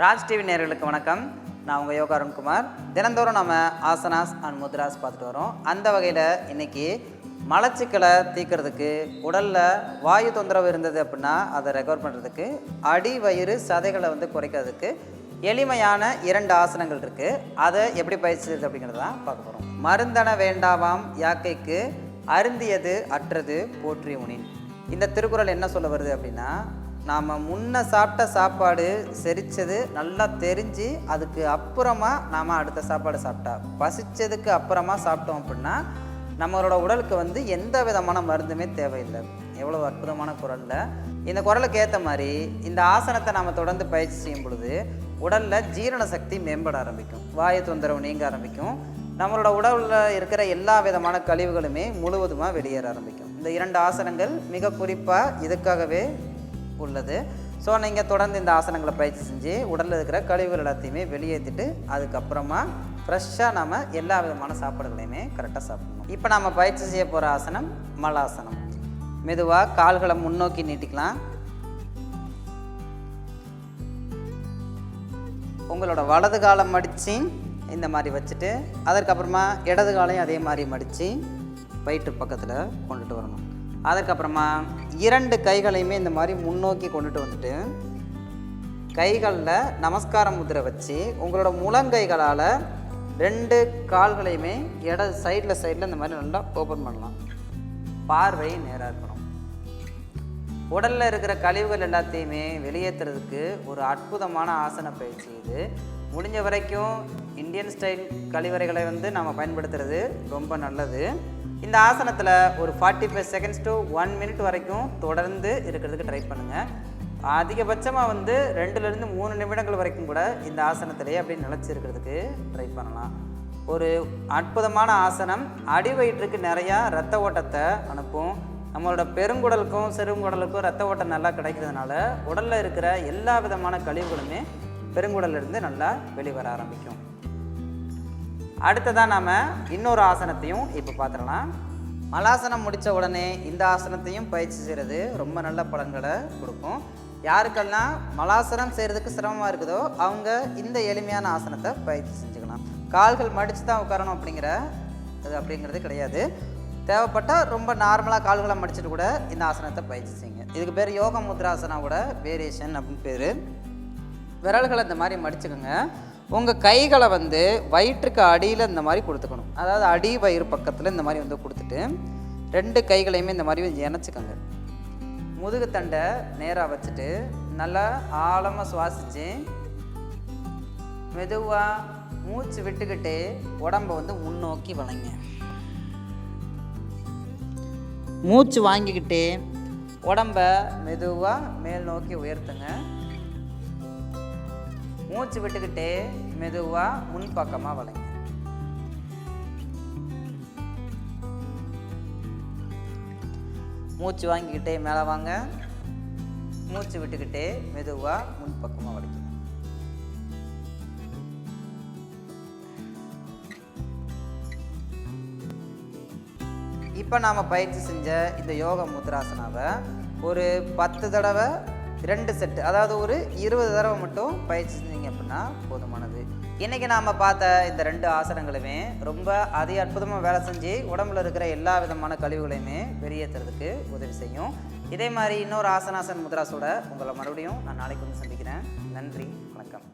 Raj TV நேர்களுக்கு வணக்கம். நான் உங்கள் யோகா அருண்குமார். தினந்தோறும் நம்ம ஆசனாஸ் அண்ட் முத்ராஸ் பார்த்துட்டு வரோம். அந்த வகையில் இன்றைக்கி மலச்சிக்கலை தீக்கிறதுக்கு உடலில் வாயு தொந்தரவு இருந்தது அப்படின்னா அதை ரெக்கவர் பண்ணுறதுக்கு அடி வயிறு சதைகளை வந்து குறைக்கிறதுக்கு எளிமையான இரண்டு ஆசனங்கள் இருக்குது அதை எப்படி பயிற்சி செய்யுது அப்படிங்கிறது தான் பார்க்க போகிறோம் மருந்தன வேண்டாவாம் யாக்கைக்கு அருந்தியது அற்றது போற்றி உனின். இந்த திருக்குறள் என்ன சொல்ல வருது அப்படின்னா நாம் முன்ன சாப்பிட்ட சாப்பாடு செரித்தது நல்லா தெரிஞ்சு அதுக்கு அப்புறமா நாம் அடுத்த சாப்பாடு சாப்பிட்டா. பசித்ததுக்கு அப்புறமா சாப்பிட்டோம் அப்படின்னா நம்மளோட உடலுக்கு வந்து எந்த விதமான மருந்துமே தேவையில்லை. எவ்வளோ அற்புதமான குரலில். இந்த குரலுக்கு ஏற்ற மாதிரி இந்த ஆசனத்தை நாம் தொடர்ந்து பயிற்சி செய்யும் பொழுது உடலில் ஜீரண சக்தி மேம்பட ஆரம்பிக்கும். வாயு தொந்தரவு நீங்க ஆரம்பிக்கும். நம்மளோட உடலில் இருக்கிற எல்லா விதமான கழிவுகளுமே முழுவதுமாக வெளியேற ஆரம்பிக்கும். இந்த இரண்டு ஆசனங்கள் மிக குறிப்பாக இதுக்காகவே உள்ளது. ஸோ நீங்கள் தொடர்ந்து இந்த ஆசனங்களை பயிற்சி செஞ்சு உடலில் இருக்கிற கழிவுகள் எல்லாத்தையுமே வெளியேற்றிட்டு அதுக்கப்புறமா ஃப்ரெஷ்ஷாக நம்ம எல்லா விதமான சாப்பாடுகளையுமே கரெக்டாக சாப்பிடணும். இப்போ நம்ம பயிற்சி செய்ய போகிற ஆசனம் மலாசனம். மெதுவாக கால்களை முன்னோக்கி நீட்டிக்கலாம். உங்களோட வலது காலம் மடித்து இந்த மாதிரி வச்சுட்டு அதற்கப்புறமா இடது காலையும் அதே மாதிரி மடித்து வயிற்று பக்கத்தில் கொண்டுட்டு வரணும். அதுக்கப்புறமா இரண்டு கைகளையுமே இந்த மாதிரி முன்னோக்கி கொண்டுட்டு வந்துட்டு கைகளில் நமஸ்கார முத்திரை வச்சு உங்களோட முழங்கைகளால் ரெண்டு கால்களையுமே இட சைடில் சைடில் இந்த மாதிரி நல்லா ஓப்பன் பண்ணலாம். பார்வை நேராக இருக்கணும். உடலில் இருக்கிற கழிவுகள் எல்லாத்தையுமே வெளியேற்றுறதுக்கு ஒரு அற்புதமான ஆசன பயிற்சி இது. முடிஞ்ச வரைக்கும் இந்தியன் ஸ்டைல் கழிவறைகளை வந்து நம்ம பயன்படுத்துறது ரொம்ப நல்லது. இந்த ஆசனத்தில் ஒரு forty five seconds to one minute வரைக்கும் தொடர்ந்து இருக்கிறதுக்கு ட்ரை பண்ணுங்கள் அதிகபட்சமாக வந்து ரெண்டுலேருந்து மூணு நிமிடங்கள் வரைக்கும் கூட இந்த ஆசனத்திலேயே அப்படியே நிலச்சி இருக்கிறதுக்கு ட்ரை பண்ணலாம். ஒரு அற்புதமான ஆசனம். அடி வயிற்றுக்கு நிறையா ரத்த ஓட்டத்தை அனுப்பும். நம்மளோட பெருங்குடலுக்கும் சிறுங்குடலுக்கும் ரத்த ஓட்டம் நல்லா கிடைக்கிறதுனால உடலில் இருக்கிற எல்லா விதமான கழிவுகளுமே பெருங்குடலிருந்து நல்லா வெளிவர ஆரம்பிக்கும். அடுத்ததாக நாம் இன்னொரு ஆசனத்தையும் இப்போ பார்த்துடலாம் மலாசனம் முடித்த உடனே இந்த ஆசனத்தையும் பயிற்சி செய்கிறது ரொம்ப நல்ல பலன்களை கொடுக்கும். யாருக்கெல்லாம் மலாசனம் செய்கிறதுக்கு சிரமமாக இருக்குதோ அவங்க இந்த எளிமையான ஆசனத்தை பயிற்சி செஞ்சுக்கலாம். கால்கள் மடித்து தான் உட்காரணும் அப்படிங்கிற அது அப்படிங்கிறது கிடையாது. தேவைப்பட்டால் ரொம்ப நார்மலாக கால்களை மடிச்சிட்டு கூட இந்த ஆசனத்தை பயிற்சி செய்யுங்க. இதுக்கு பேர் யோக முத்ராசனாவோட வேரியேஷன் அப்படின்னு பேர். விரல்களை இந்த மாதிரி மடிச்சுக்கோங்க. உங்கள் கைகளை வந்து வயிற்றுக்கு அடியில் இந்த மாதிரி கொடுத்துக்கணும். அதாவது அடி வயிறு பக்கத்தில் இந்த மாதிரி வந்து கொடுத்துட்டு ரெண்டு கைகளையுமே இந்த மாதிரி இணைச்சிக்கோங்க. முதுகு தண்டை நேராக வச்சுட்டு நல்லா ஆழமாக சுவாசித்து மெதுவாக மூச்சு விட்டுக்கிட்டு உடம்ப வந்து முன்னோக்கி வளைங்க. மூச்சு வாங்கிக்கிட்டு உடம்ப மெதுவாக மேல் நோக்கி உயர்த்துங்க. மூச்சு விட்டுக்கிட்டே மெதுவாக முன் பக்கமாக வளைங்க. மூச்சு வாங்கிக்கிட்டே மேலே வாங்க. மூச்சு விட்டுக்கிட்டே மெதுவாக முன்பக்கமாக வளைக்கும் இப்போ நாம் பயிற்சி செஞ்ச இந்த யோக முத்ராசனாவை ஒரு பத்து தடவை ரெண்டு செட்டு அதாவது ஒரு இருபது தடவை மட்டும் பயிற்சி செஞ்சீங்க அப்படின்னா போதுமானது. இன்றைக்கி நாம் பார்த்த இந்த ரெண்டு ஆசனங்களுமே ரொம்ப அதி அற்புதமாக வேலை செஞ்சு உடம்புல இருக்கிற எல்லா விதமான கழிவுகளையுமே வெளியேற்றுறதுக்கு உதவி செய்யும். இதே மாதிரி இன்னொரு ஆசனாசன் முத்ராஸோட உங்களை மறுபடியும் நான் நாளைக்கு வந்து சந்திக்கிறேன். நன்றி வணக்கம்.